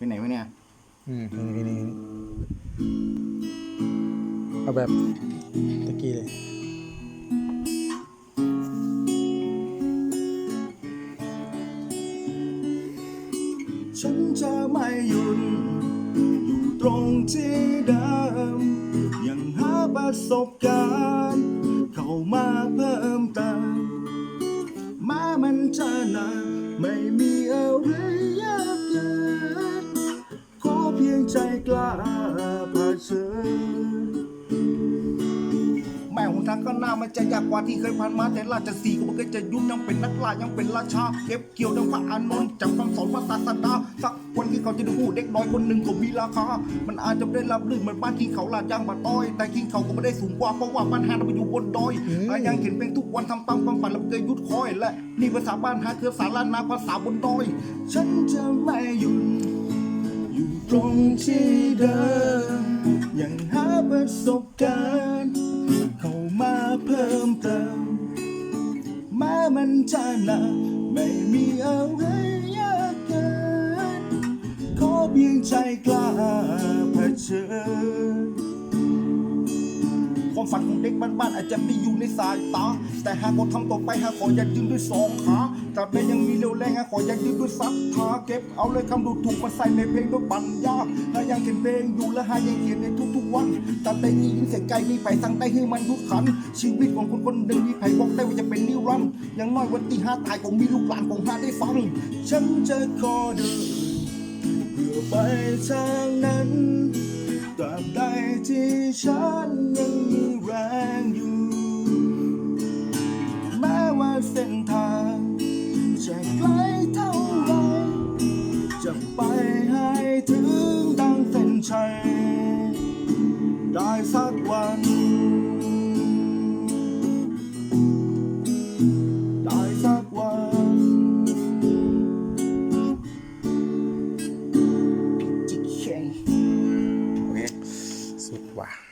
ไปไหนวะเนี่ยอืมนี่นี่นี่เอาแบบตะกี้เลย ฉันจะไม่หยุดอยู่ตรงที่เดิม ยังหาประสบการณ์ เข้ามาเพิ่มเติมมามันจะหนักไม่มีอะไร ข้างหน้ามันจะยากกว่าที่เคยผ่านมาแต่ราชสีก็ไม่เคยจะหยุดยังเป็นนักล่ายังเป็นราชาเก็บเกี่ยวดังพระอานนท์จากคำสอนพระศาสดาสักวันที่เขาจะด้พูดเด็กน้อยคนหนึ่งก็มีราคา มันอาจจะไม่ได้รับลื่นเหมือนบ้านที่เขาลาดยางบาต้อย แต่กินเขาก็ไม่ได้สูงกว่าเพราะว่าบ้านหาเราไปอยู่บนดอยและยังเขียนเพลงทุกวันทำตามความฝันแล้วเคยหยุดคอยและนี่ภาษาบ้านหาคือสารานาภาษาบนดอย ฉันจะไม่หยุดอยู่ตรงที่เดิมยังหาประสบการณ์ เพิ่มเติมแม้มันจะหนักไม่มีอะไรยากเกินขอเพียงใจกล้าเผชิญ ความฝันของเด็กบ้านๆอาจจะไม่อยู่ในสายตา แต่หากเราทำต่อไปหากขออย่ายืนด้วยสองขาตราบใดยังมีเร็วแรงหากขออย่ายืนด้วยศรัทธาเก็บเอาเลยคำดูถูกมาใส่ในเพลงด้วยปัญญาหายังเขียนเพลงอยู่และหายังเขียนในทุกๆวันตราบใดมียินเสียงไกลมีไผ่สั่งได้ให้มันยุดขัน ชีวิตของคนคนหนึ่งมีไผ่บอกได้ว่าจะเป็นนิรันดร์อย่างน้อยวันที่ห้าตายคงมีลูกหลานของหาได้ฟัง ฉันจะขอเดินเพื่อไปทางนั้นตราบใดที่ ฉันยังมีแรงอยู่ แม้ว่าเส้นทางจะไกลเท่าไรจะไปให้ถึงดังเส้นชัย ได้สักวัน ได้สักวัน โอเค สุดว่ะ